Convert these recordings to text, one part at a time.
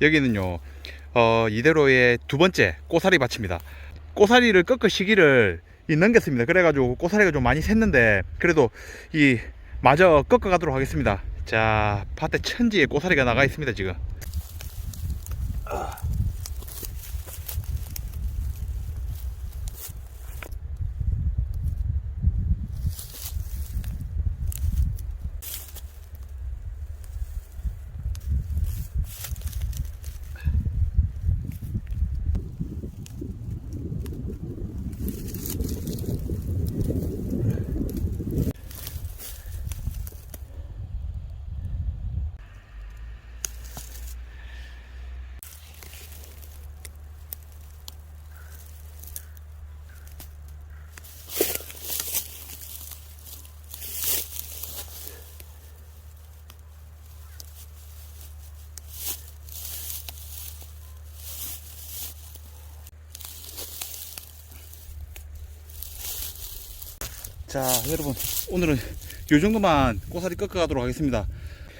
여기는요 어, 이대로의 두 번째 꼬사리 밭입니다. 꼬사리를 꺾을 시기를 이 넘겼습니다. 그래가지고 꼬사리가 좀 많이 샜는데 그래도 이 마저 꺾어 가도록 하겠습니다. 자 밭에 천지에 꼬사리가 나가 있습니다 지금 자 여러분 오늘은 요 정도만 꼬사리 꺾어 가도록 하겠습니다.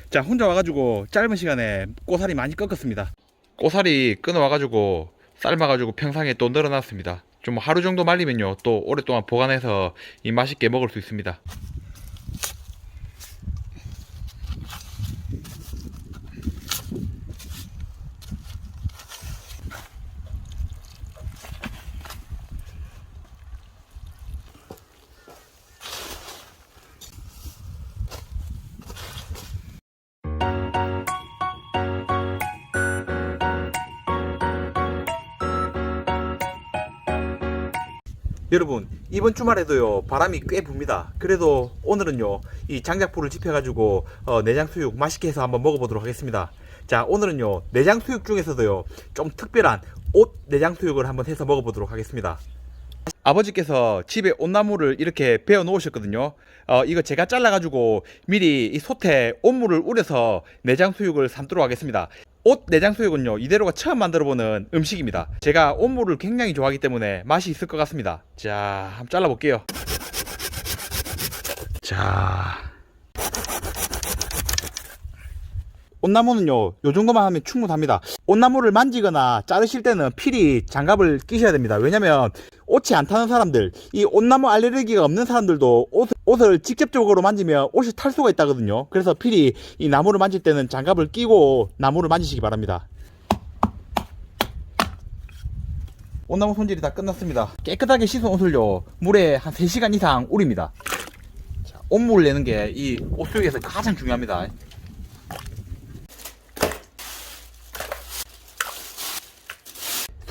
자 혼자 와가지고 짧은 시간에 꼬사리 많이 꺾었습니다. 꼬사리 끊어 와가지고 삶아가지고 평상에 또 늘어놨습니다. 좀 하루 정도 말리면요 또 오랫동안 보관해서 이 맛있게 먹을 수 있습니다 여러분 이번 주말에도요 바람이 꽤 붑니다. 그래도 오늘은요 이 장작불을 지펴가지고 어, 내장 수육 맛있게 해서 한번 먹어보도록 하겠습니다. 자 오늘은요 내장 수육 중에서도요 좀 특별한 옷 내장 수육을 한번 해서 먹어보도록 하겠습니다. 아버지께서 집에 온나무를 이렇게 베어 놓으셨거든요. 어, 이거 제가 잘라가지고 미리 이 솥에 온물을 우려서 내장 수육을 삶도록 하겠습니다 옷 내장 수육은요. 이대로가 처음 만들어보는 음식입니다. 제가 온물을 굉장히 좋아하기 때문에 맛이 있을 것 같습니다. 자 한번 잘라볼게요. 자 온나무는요 요 정도만 하면 충분합니다. 온나무를 만지거나 자르실 때는 필히 장갑을 끼셔야 됩니다. 왜냐면 옷이 안 타는 사람들 이 온나무 알레르기가 없는 사람들도 옷, 옷을 직접적으로 만지면 옷이 탈 수가 있다거든요. 그래서 필히 이 나무를 만질 때는 장갑을 끼고 나무를 만지시기 바랍니다. 온나무 손질이 다 끝났습니다. 깨끗하게 씻은 옷을요 물에 한 3시간 이상 우립니다. 자, 온물을 내는 게 이 옷 속에서 가장 중요합니다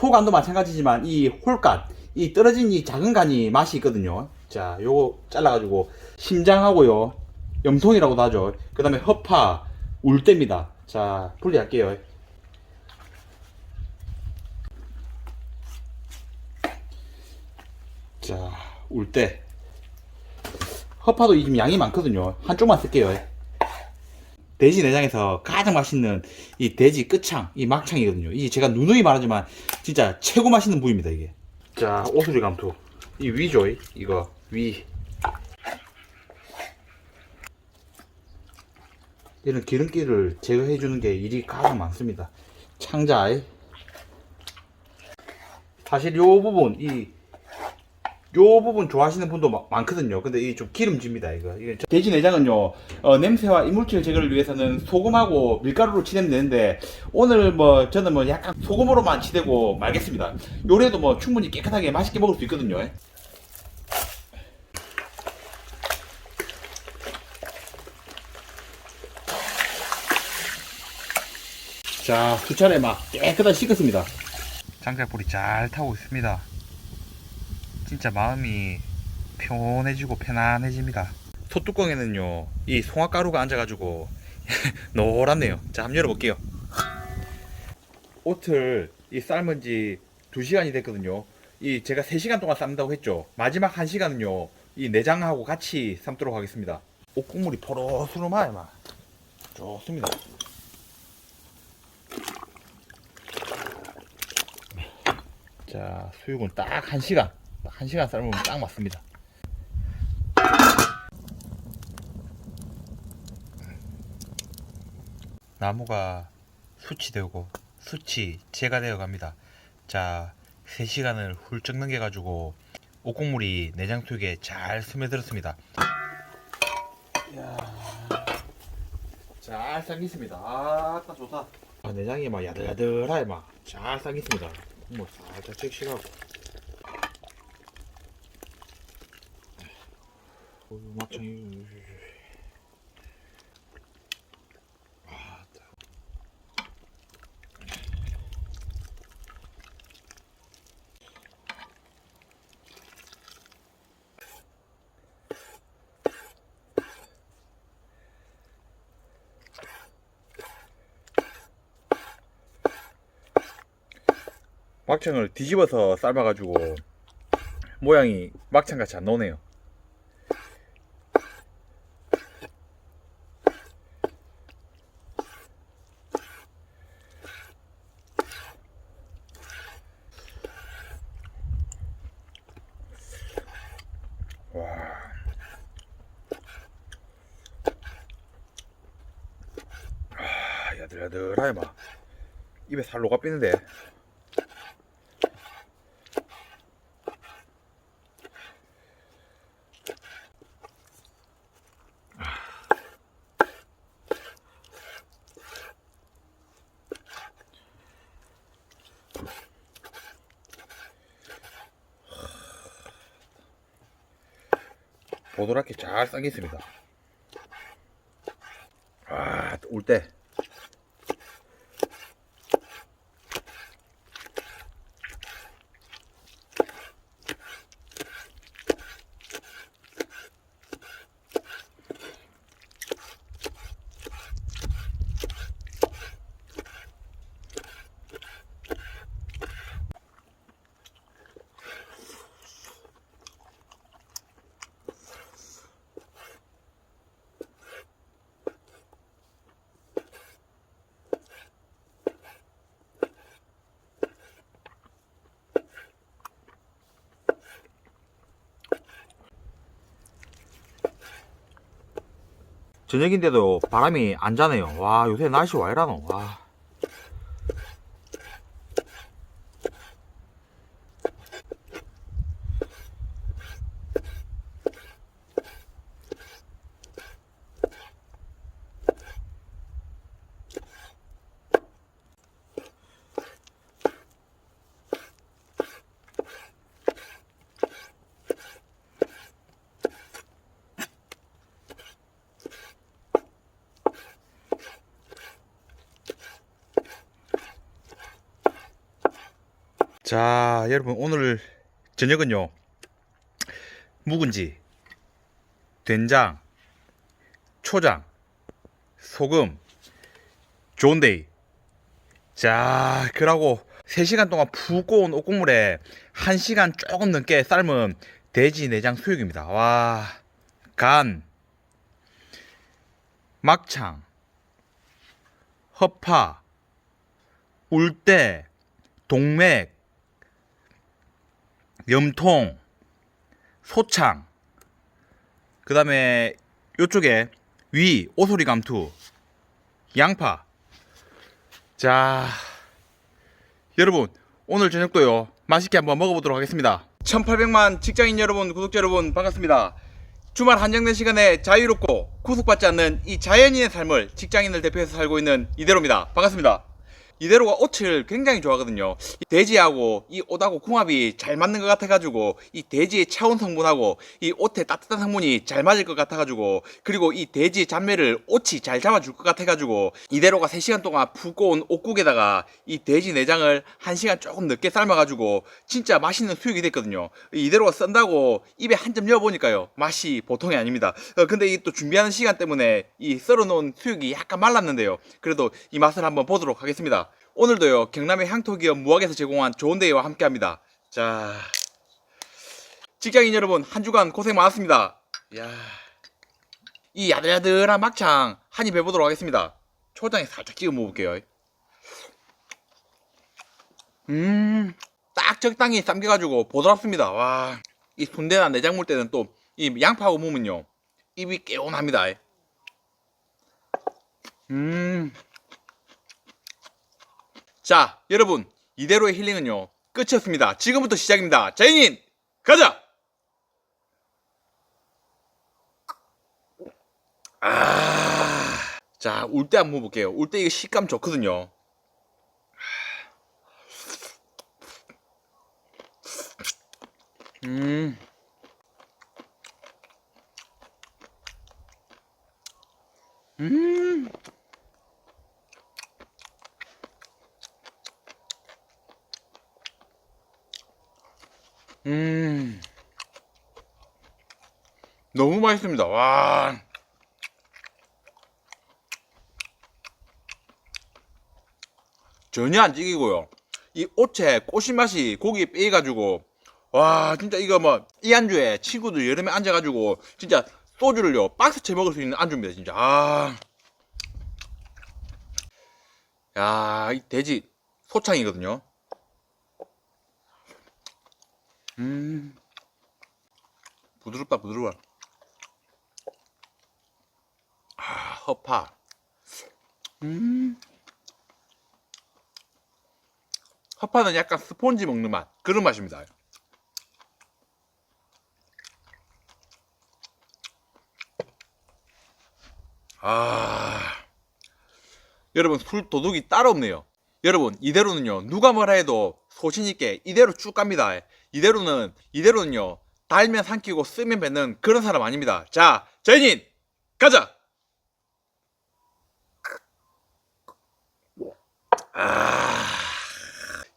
소간도 마찬가지지만 이 홀간 이 떨어진 이 작은 간이 맛이 있거든요. 자 요거 잘라가지고 심장하고요. 염통이라고도 하죠. 그 다음에 허파 울대입니다. 자 분리할게요. 자 울대 허파도 지금 양이 많거든요. 한쪽만 쓸게요 돼지 내장에서 가장 맛있는 이 돼지 끝창, 이 막창이거든요. 이 제가 누누이 말하지만 진짜 최고 맛있는 부위입니다, 이게. 자, 오수리 감투. 이 위죠, 이- 이거. 위. 이런 기름기를 제거해 주는 게 일이 가장 많습니다. 창자. 사실 요 부분, 이, 요 부분 좋아하시는 분도 마- 많거든요. 근데 이게 좀 기름집니다, 이거. 이게 저- 돼지 내장은요, 어, 냄새와 이물질 제거를 위해서는 소금하고 밀가루로 치대면 되는데, 오늘 뭐, 저는 뭐 약간 소금으로만 치대고 말겠습니다. 요래도 뭐 충분히 깨끗하게 맛있게 먹을 수 있거든요. 자, 두 차례 막 깨끗하게 씻었습니다. 장작불이 잘 타고 있습니다. 진짜 마음이 평온해지고 편안해집니다. 소뚜껑에는요, 이 송화가루가 앉아가지고 노랗네요. 자, 한번 열어볼게요. 옷을 이 삶은 지 2시간이 됐거든요. 이 제가 3시간 동안 삶는다고 했죠. 마지막 1시간은요, 이 내장하고 같이 삶도록 하겠습니다. 옷 국물이 포로스름하게 막 좋습니다. 자, 수육은 딱 1시간. 딱 1시간 삶으면 딱 맞습니다. 나무가 수치되고 수치 제거되어 갑니다. 자, 3시간을 훌쩍 넘겨가지고 옥국물이 내장 속에 잘 스며들었습니다. 잘 삶겠습니다. 아따 좋다. 아, 내장이 막 야들야들하게 막 잘 삶겠습니다. 국물 살짝 칙칙하고. 어, 막창이. 아, 막창을 뒤집어서 삶아가지고 모양이 막창같이 안 나오네요. 와. 아, 야들야들하게 막 녹아 삐는데. 보드랍게 잘 삶겠습니다. 아, 울 때. 저녁인데도 바람이 안 자네요. 와, 요새 날씨 와 이라노. 와. 자, 여러분 오늘 저녁은요. 묵은지, 된장, 초장, 소금, 좋은데이. 자, 그러고 3시간 동안 푹 고운 옥국물에 1시간 조금 넘게 삶은 돼지 내장 수육입니다. 와, 간, 막창, 허파, 울대, 동맥, 염통, 소창, 그 다음에 요쪽에 위, 오소리 감투, 양파. 자, 여러분, 오늘 저녁도요, 맛있게 한번 먹어보도록 하겠습니다. 1800만 직장인 여러분, 구독자 여러분, 반갑습니다. 주말 한정된 시간에 자유롭고 구속받지 않는 이 자연인의 삶을 직장인을 대표해서 살고 있는 이대로입니다. 반갑습니다. 이대로가 옷을 굉장히 좋아하거든요. 이 돼지하고 이 옷하고 궁합이 잘 맞는 것 같아가지고 이 돼지의 차원 성분하고 이 옷의 따뜻한 성분이 잘 맞을 것 같아가지고 그리고 이 돼지의 잡매를 옷이 잘 잡아줄 것 같아가지고 이대로가 3시간 동안 푹 고운 옷국에다가 이 돼지 내장을 1시간 조금 늦게 삶아가지고 진짜 맛있는 수육이 됐거든요. 이대로가 썬다고 입에 한 점 넣어보니까요 맛이 보통이 아닙니다. 어, 근데 이 또 준비하는 시간 때문에 이 썰어놓은 수육이 약간 말랐는데요. 그래도 이 맛을 한번 보도록 하겠습니다. 오늘도요 경남의 향토기업 무학에서 제공한 좋은 데이와 함께합니다. 자 직장인 여러분 한 주간 고생 많았습니다. 야. 이 야들야들한 막창 한 입 해보도록 하겠습니다. 초장에 살짝 찍어 먹어볼게요. 음, 딱 적당히 삶겨가지고 보드랍습니다. 와, 이 순대나 내장 물 때는 또 이 양파하고 먹으면요 입이 개운합니다. 음, 자, 여러분, 이대로의 힐링은요, 끝이었습니다. 지금부터 시작입니다. 자인인, 가자! 아, 자, 울 때 한번 볼게요. 울 때 이게 식감 좋거든요. 음. 음. 음. 너무 맛있습니다. 와. 전혀 안 찌기고요. 이 오채 꼬신 맛이 고기에 빼가지고 와 진짜 이거 뭐 이 안주에 친구들 여름에 앉아가지고 진짜 소주를요 박스 채 먹을 수 있는 안주입니다 진짜 아. 야, 이 돼지 소창이거든요. 음. 부드럽다, 부드러워. 아, 허파. 음. 허파는 약간 스폰지 먹는 맛. 그런 맛입니다. 아. 여러분 술 도둑이 따로 없네요. 여러분 이대로는요 누가 뭐라 해도 소신 있게 이대로 쭉 갑니다. 이대로는 이대로는요 달면 삼키고 쓰면 뱉는 그런 사람 아닙니다. 자 저희는 가자. 아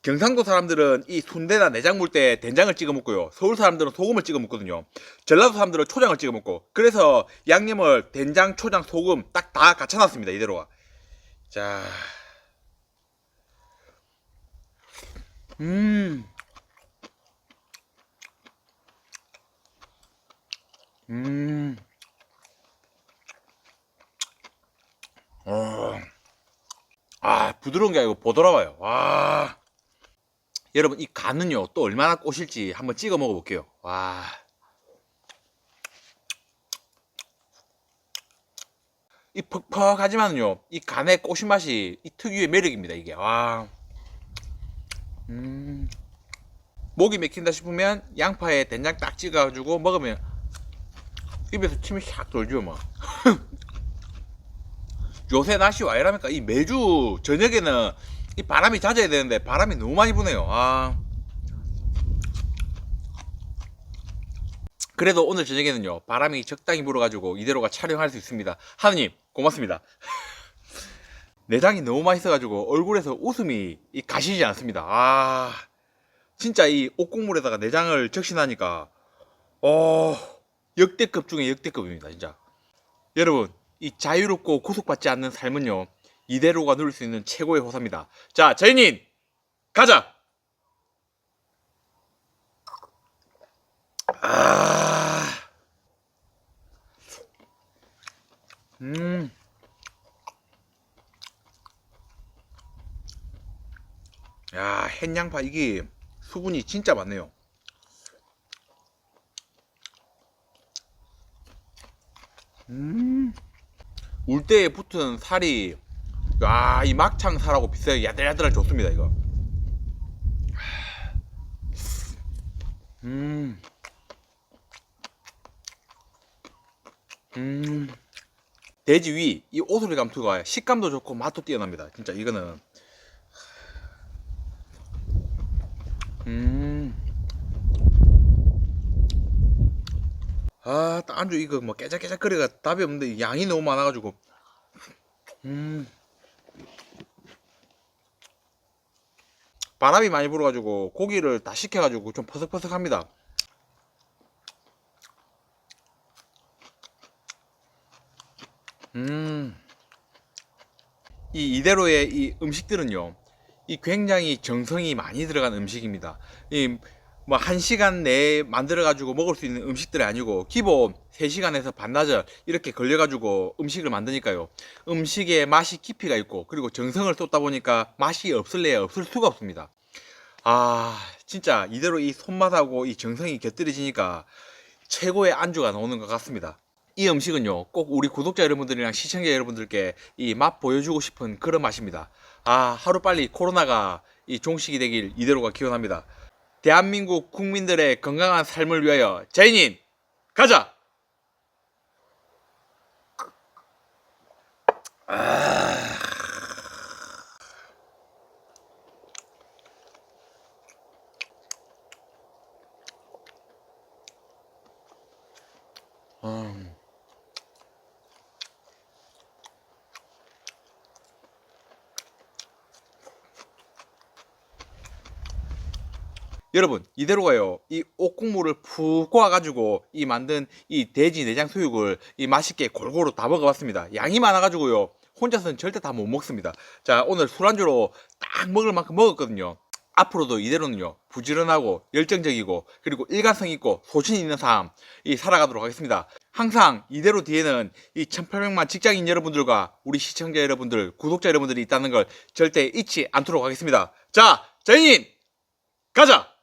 경상도 사람들은 이 순대나 내장 물때 된장을 찍어 먹고요. 서울 사람들은 소금을 찍어 먹거든요. 전라도 사람들은 초장을 찍어 먹고 그래서 양념을 된장, 초장, 소금 딱 다 갖춰 놨습니다. 이대로가. 자, 음, 음, 어, 아 부드러운 게 아니고 보드라워요. 와, 여러분 이 간은요 또 얼마나 꼬실지 한번 찍어 먹어볼게요. 와. 이 퍽퍽하지만요 이 간의 꼬신 맛이 이 특유의 매력입니다 이게 와 음. 목이 막힌다 싶으면 양파에 된장 딱 찍어가지고 먹으면 입에서 침이 샥 돌죠 뭐. 요새 날씨 와 이랍니까 이 매주 저녁에는 이 바람이 잦아야 되는데 바람이 너무 많이 부네요. 아. 그래도 오늘 저녁에는요 바람이 적당히 불어가지고 이대로가 촬영할 수 있습니다. 하느님 고맙습니다 내장이 너무 맛있어가지고 얼굴에서 웃음이 이 가시지 않습니다 아 진짜 이 옥국물에다가 내장을 적신하니까 어 역대급 중에 역대급입니다 진짜 여러분 이 자유롭고 구속받지 않는 삶은요 이대로가 누릴 수 있는 최고의 호사입니다 자 저희님 가자 아. 음. 야, 햇양파 이게 수분이 진짜 많네요. 음. 울대에 붙은 살이 야, 이 막창 살하고 비슷하게 야들야들하게 좋습니다, 이거. 음. 음. 돼지 위, 이 오소리 감투가 식감도 좋고 맛도 뛰어납니다. 진짜 이거는. 음. 아, 딱 안주 이거 뭐 깨작깨작거리가 답이 없는데 양이 너무 많아가지고. 음. 바람이 많이 불어가지고 고기를 다 식혀가지고 좀 퍼석퍼석합니다. 음. 이 이대로의 이 음식들은요. 이 굉장히 정성이 많이 들어간 음식입니다. 이 뭐 한 시간 내에 만들어 가지고 먹을 수 있는 음식들이 아니고 기본 3시간에서 반나절 이렇게 걸려 가지고 음식을 만드니까요. 음식에 맛이 깊이가 있고 그리고 정성을 쏟다 보니까 맛이 없을래야 없을 수가 없습니다. 아, 진짜 이대로 이 손맛하고 이 정성이 곁들여지니까 최고의 안주가 나오는 것 같습니다. 이 음식은요, 꼭 우리 구독자 여러분들이랑 시청자 여러분들께 이 맛 보여주고 싶은 그런 맛입니다. 아, 하루 빨리 코로나가 이 종식이 되길 이대로가 기원합니다. 대한민국 국민들의 건강한 삶을 위하여 자인님 가자! 음. 여러분 이대로 가요. 이 옥국물을 푹 고아가지고 이 만든 이 돼지 내장 수육을 이 맛있게 골고루 다 먹어봤습니다. 양이 많아가지고요. 혼자서는 절대 다 못 먹습니다. 자 오늘 술안주로 딱 먹을 만큼 먹었거든요. 앞으로도 이대로는요 부지런하고 열정적이고 그리고 일관성 있고 소신 있는 삶 이 살아가도록 하겠습니다. 항상 이대로 뒤에는 이 1800만 직장인 여러분들과 우리 시청자 여러분들 구독자 여러분들이 있다는 걸 절대 잊지 않도록 하겠습니다. 자 저희는 가자.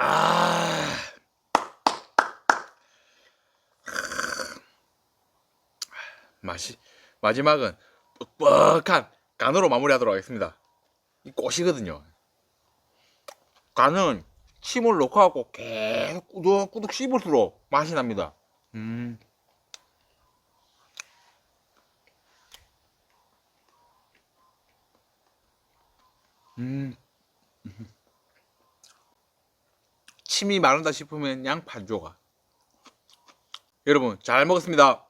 아. 맛이 마지막은 뻑뻑한 간으로 마무리하도록 하겠습니다. 이 꽃이거든요. 간은 침을 넣고 하고 계속 꾸덕꾸덕 씹을수록 맛이 납니다. 음. 음. 침이 마른다 싶으면 양 반 조각. 여러분 잘 먹었습니다.